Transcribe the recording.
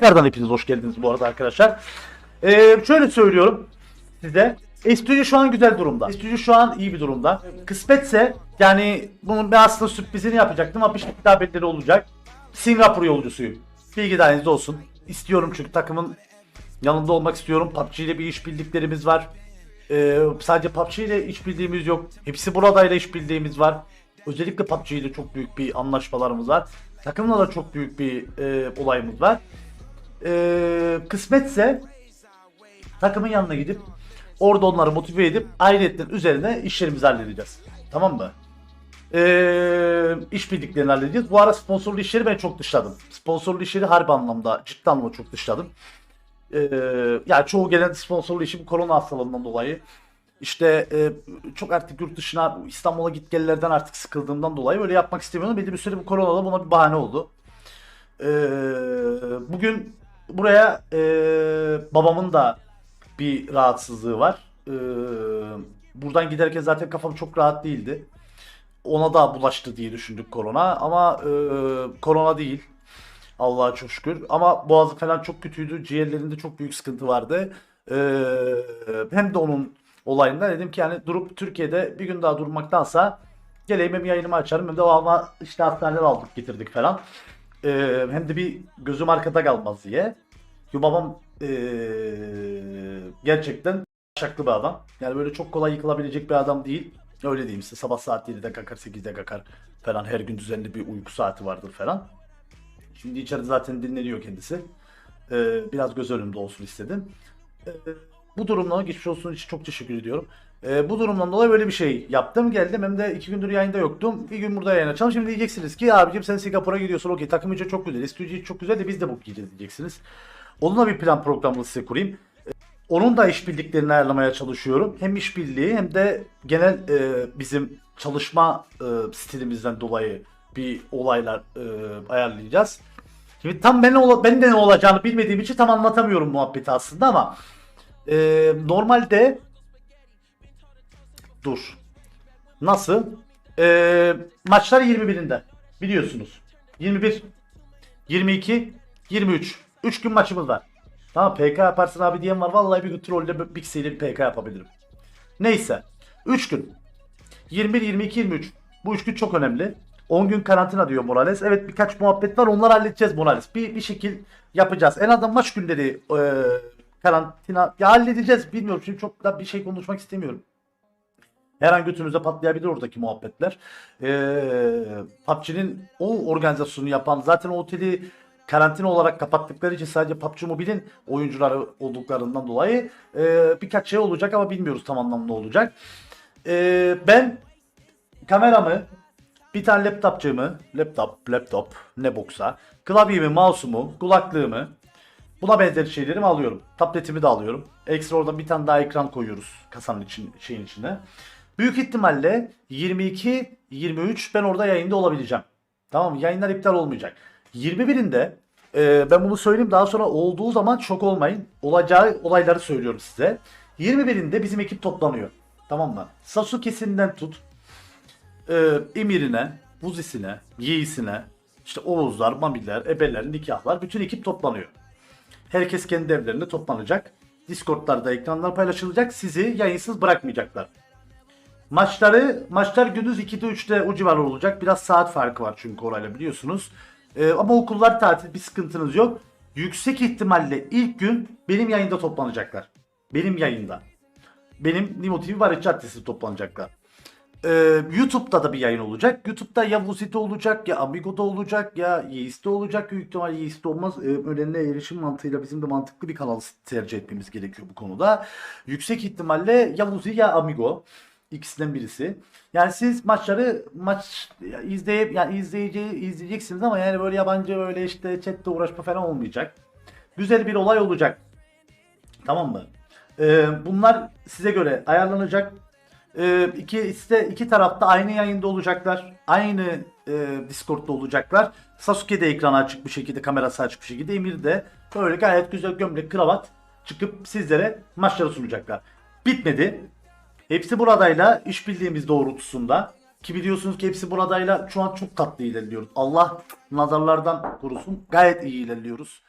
Tekrardan hepiniz hoş geldiniz bu arada arkadaşlar. Ee, şöyle söylüyorum size. Estüdyo şu an güzel durumda. Estüdyo şu an iyi bir durumda. Kısmetse yani bunun ben aslında sürprizini yapacaktım ama bir şekilde haberleri olacak. Singapur yolcusuyum. Bilgi dahilinizde olsun. İstiyorum çünkü takımın yanında olmak istiyorum. PUBG ile bir iş bildiklerimiz var. Ee, sadece PUBG ile iş bildiğimiz yok. Hepsi buradayla iş bildiğimiz var. Özellikle PUBG ile çok büyük bir anlaşmalarımız var. Takımla da çok büyük bir e, olayımız var. Ee, kısmetse takımın yanına gidip orada onları motive edip ayrıyetten üzerine işlerimizi halledeceğiz. Tamam mı? Ee, iş bildiklerini halledeceğiz. Bu ara sponsorlu işleri ben çok dışladım. Sponsorlu işleri harbi anlamda ciddi anlamda çok dışladım. Ee, yani çoğu gelen sponsorlu işim korona hastalığından dolayı. İşte e, çok artık yurt dışına İstanbul'a git gellerden artık sıkıldığımdan dolayı böyle yapmak istemiyordum. Belli bir süre bu koronada buna bir bahane oldu. Ee, bugün buraya e, babamın da bir rahatsızlığı var. Ee, buradan giderken zaten kafam çok rahat değildi. Ona da bulaştı diye düşündük korona ama e, korona değil. Allah'a çok şükür. Ama boğazı falan çok kötüydü. Ciğerlerinde çok büyük sıkıntı vardı. Ee, hem de onun olayında dedim ki yani durup Türkiye'de bir gün daha durmaktansa geleyim hem yayınımı açarım hem de ama işte hastaneler aldık getirdik falan. Ee, hem de bir gözüm arkada kalmaz diye. Çünkü babam ee, gerçekten şaklı bir adam. Yani böyle çok kolay yıkılabilecek bir adam değil. Öyle diyeyim size. Sabah saat 7'de kalkar 8'de kalkar falan. Her gün düzenli bir uyku saati vardır falan. Şimdi içeride zaten dinleniyor kendisi. Ee, biraz göz önünde olsun istedim. Ee, bu durumdan geçmiş olsun için çok teşekkür ediyorum. Ee, bu durumdan dolayı böyle bir şey yaptım. Geldim hem de iki gündür yayında yoktum. Bir gün burada yayın açalım. Şimdi diyeceksiniz ki abicim sen Singapur'a gidiyorsun. Okey takım için çok güzel. Stüdyo çok güzel de biz de bu gideceğiz diyeceksiniz. Onunla bir plan programını size kurayım. Ee, Onun da işbirliklerini ayarlamaya çalışıyorum. Hem işbirliği hem de genel e, bizim çalışma e, stilimizden dolayı bir olaylar e, ayarlayacağız. Şimdi tam ben, ben de ne olacağını bilmediğim için tam anlatamıyorum muhabbeti aslında ama e, normalde dur. Nasıl? E, maçlar 21'inde biliyorsunuz. 21, 22, 23. 3 gün maçımız var. Tamam PK yaparsın abi diyen var. Vallahi bir gün trolle Bixi bir PK yapabilirim. Neyse. 3 gün. 21, 22, 23. Bu 3 gün çok önemli. 10 gün karantina diyor Morales. Evet birkaç muhabbet var. Onları halledeceğiz Morales. Bir, bir şekil yapacağız. En azından maç günleri e, karantina ya halledeceğiz. Bilmiyorum. Şimdi çok da bir şey konuşmak istemiyorum. Her an götünüze patlayabilir oradaki muhabbetler. Ee, PUBG'nin o organizasyonu yapan zaten o oteli karantina olarak kapattıkları için sadece PUBG Mobile'in oyuncuları olduklarından dolayı e, birkaç şey olacak ama bilmiyoruz tam anlamda olacak. Ee, ben kameramı, bir tane laptopçığımı, laptop, laptop, ne boksa, klavyemi, mouse'umu, kulaklığımı, buna benzer şeylerimi alıyorum. Tabletimi de alıyorum. Ekstra oradan bir tane daha ekran koyuyoruz kasanın için, şeyin içine. Büyük ihtimalle 22-23 ben orada yayında olabileceğim. Tamam mı? Yayınlar iptal olmayacak. 21'inde e, ben bunu söyleyeyim daha sonra olduğu zaman şok olmayın. Olacağı olayları söylüyorum size. 21'inde bizim ekip toplanıyor. Tamam mı? Sasuke'sinden tut. E, Emir'ine, Vuzi'sine, Yiğisine, işte Oğuzlar, Mamiler, Ebeler, Nikahlar bütün ekip toplanıyor. Herkes kendi evlerinde toplanacak. Discord'larda ekranlar paylaşılacak. Sizi yayınsız bırakmayacaklar. Maçları maçlar gündüz 2'de 3'te o civar olacak. Biraz saat farkı var çünkü orayla biliyorsunuz. Ee, ama okullar tatil bir sıkıntınız yok. Yüksek ihtimalle ilk gün benim yayında toplanacaklar. Benim yayında. Benim Nimo TV Barış Caddesi toplanacaklar. Ee, YouTube'da da bir yayın olacak. YouTube'da ya Vuzi'de olacak ya Amigo'da olacak ya Yeis'te olacak. Büyük ihtimal Yeis'te olmaz. Ee, önemli erişim mantığıyla bizim de mantıklı bir kanal tercih etmemiz gerekiyor bu konuda. Yüksek ihtimalle ya Vuzi ya Amigo. İkisinden birisi. Yani siz maçları maç izleyip yani izleyici izleyeceksiniz ama yani böyle yabancı böyle işte chatte uğraşma falan olmayacak. Güzel bir olay olacak. Tamam mı? Ee, bunlar size göre ayarlanacak. Ee, iki, işte iki tarafta aynı yayında olacaklar. Aynı e, Discord'da olacaklar. Sasuke de ekrana açık bir şekilde, kamerası açık bir şekilde. Emir de böyle gayet güzel gömlek, kravat çıkıp sizlere maçları sunacaklar. Bitmedi. Hepsi buradayla iş bildiğimiz doğrultusunda ki biliyorsunuz ki hepsi buradayla şu an çok tatlı ilerliyoruz. Allah nazarlardan korusun. Gayet iyi ilerliyoruz.